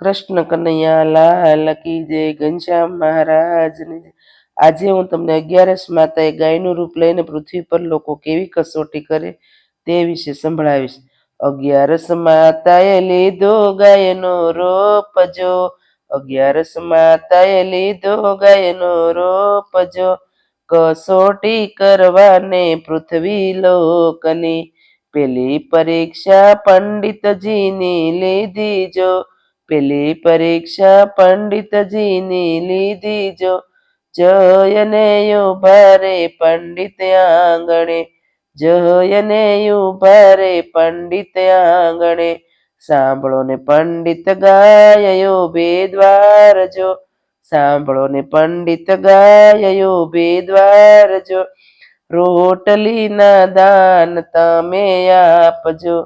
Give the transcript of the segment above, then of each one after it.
કૃષ્ણ કનૈયા લાલ કી જય ઘનશ્યામ મહારાજની આજે હું તમને અગિયારસ માતાએ ગાયનું રૂપ લઈને પૃથ્વી પર લોકો કેવી કસોટી કરે તે વિશે સંભળાવીશ. અગિયારસ માતાએ લીધો ગાયનો રોપ જો. અગિયારસ માતાએ લીધો ગાયનો રોપ જો. કસોટી કરવાને પૃથ્વી લોકની પેલી પરીક્ષા પંડિતજીની લીધી જો. પેલી પરીક્ષા પંડિતજીની લીધી જો. જયને ઊભા રે પંડિત આંગણે. જયને ઊભા રે પંડિત આંગણે. સાંભળો ને પંડિત ગાયો બે દ્વાર જો. સાંભળો ને પંડિત ગાયો બે દ્વાર જો. રોટલીના દાન તમે આપજો.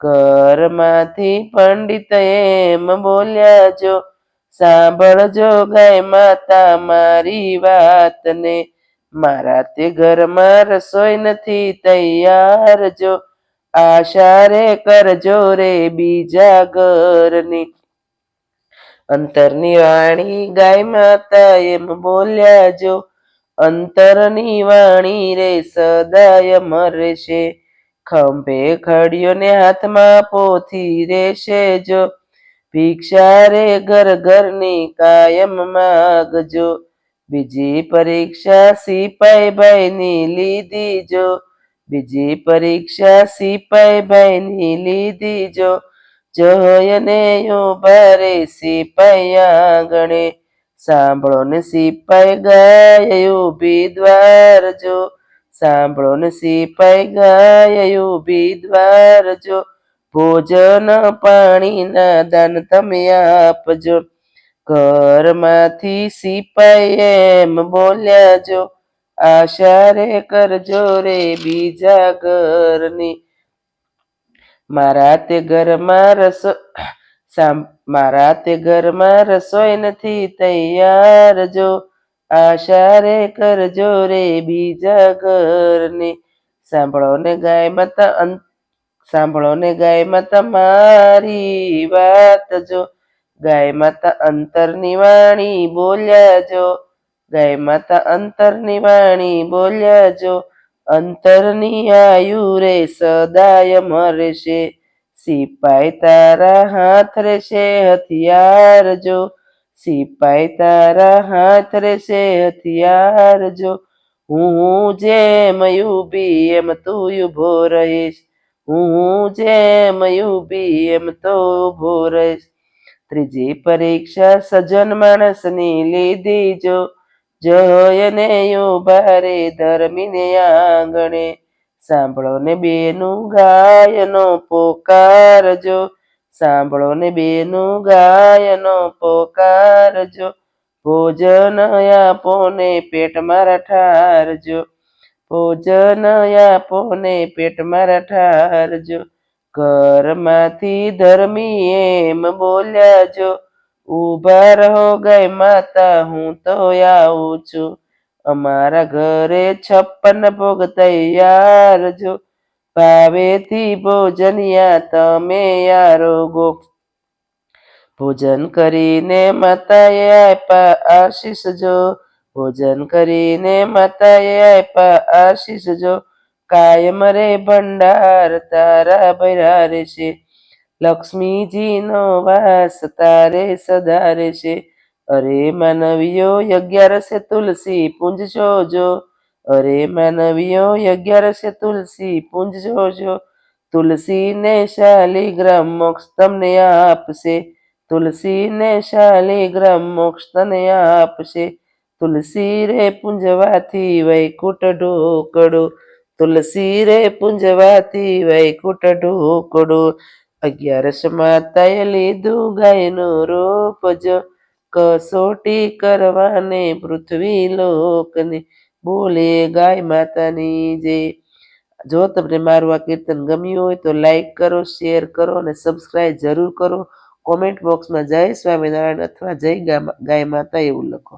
ઘરમાંથી પંડિત એમ બોલ્યા જો, સાંભળજો ગાય માતા મારી વાતને. મારા તે ઘરમાં રસોઈ નથી તૈયાર જો, આશા રે કરજો રે બીજા ઘરની. અંતરની વાણી ગાય માતા એમ બોલ્યા જો, અંતરની વાણી રે સદાય મરશે. ખંભે ખડીયો ને હાથમાં પોથી રહેશે જો. ભિક્ષા રે ઘર ઘરની કાયમ માગજો. બીજી પરીક્ષા સિપાઈ ભાઈની લીધી જો. બીજી પરીક્ષા સિપાઈ ભાઈની લીધી જો. જોયને ઊભા રે સિપાઈ આંગણે. સાંભળો ને સિપાઈ ગાય ઊભી દ્વાર જો. સાંભળો ને સિપાઈ ગાય ઊભી દ્વાર જો. ભોજન પાણીના દાન તમે આપજો. ઘરમાંથી સિપાઈ એમ બોલ્યા જો. આશા રે કરજો રે બીજા ઘરની. મારા તે ઘરમાં રસો મારા તે ઘરમાં રસોઈ નથી તૈયાર જો. આશા રે કરજો રે બીજા ઘરને. સાંભળો ને ગાય માતા અંત સાંભળો ને ગાય માતા મારી વાત જો. ગાય માતા અંતરની વાણી બોલ્યા જો. ગાય માતા અંતરની વાણી બોલ્યા જો. અંતરની આયુ રે સદાય મરશે. સિપાઈ તારા હાથ રહેશે હથિયાર જો. સિપાઈ તારા હાથ રહેશે હથિયાર જો. હું જેમ યુબી એમ તું ઊભો રહીશ. હું જેમ યુબી એમ તો ઊભો રહીશ. ત્રીજી પરીક્ષા સજ્જન માણસની લીધી જો. જયને ઊભા રે ધર્મીને આંગણે. સાંભળો ને બેનું ગાયનો પોકારજો સાંભળો ને બેનું ગાયનો પોકારજો ભોજન આપો ને પેટમાં રઠારજો ઠારજો ભોજન આપો ને પેટમાં રઠારજો ઘરમાંથી ધર્મી એમ બોલ્યા જો. ઊભા રહો ગાય માતા, હું તો આવું છું. અમારા ઘરે છપ્પન ભોગ તૈયાર જો. ભાવેથી ભોજનિયા તમે આરોગો ભોજન કરીને માતાએ આપ્યા આશીષ જો. ભોજન કરીને માતાએ આપ્યા આશીષ જો. કાયમ રે ભંડાર તારા ભર્યા રહેશે. લક્ષ્મીજીનો વાસ તારે સદા રહેશે અરે માનવીઓ અગિયારસે તુલસી પૂંજશો જો. અરે માનવીઓ, અગિયારસે તુલસી પૂંજજો જો તુલસીને શાલિગ્રામ મોક્ષ તમને આપશે. તુલસીને શાલિગ્રામ મોક્ષ તને આપશે. તુલસી રે પૂંજવાથી વૈકુટ ઢોકડો તુલસી રે પૂંજવાથી વૈકુટ ઢોકડો અગિયારસ માતાએ લીધું ગાયનો રૂપ જો કસોટી કરવાને પૃથ્વી લોકની બોલે, ગાય માતાની જે જો તમને મારું આ કીર્તન ગમ્યું હોય તો લાઈક કરો, શેર કરો અને સબસ્ક્રાઈબ જરૂર કરો. કોમેન્ટ બોક્સમાં જય સ્વામિનારાયણ અથવા જય ગાય માતા એવું લખો.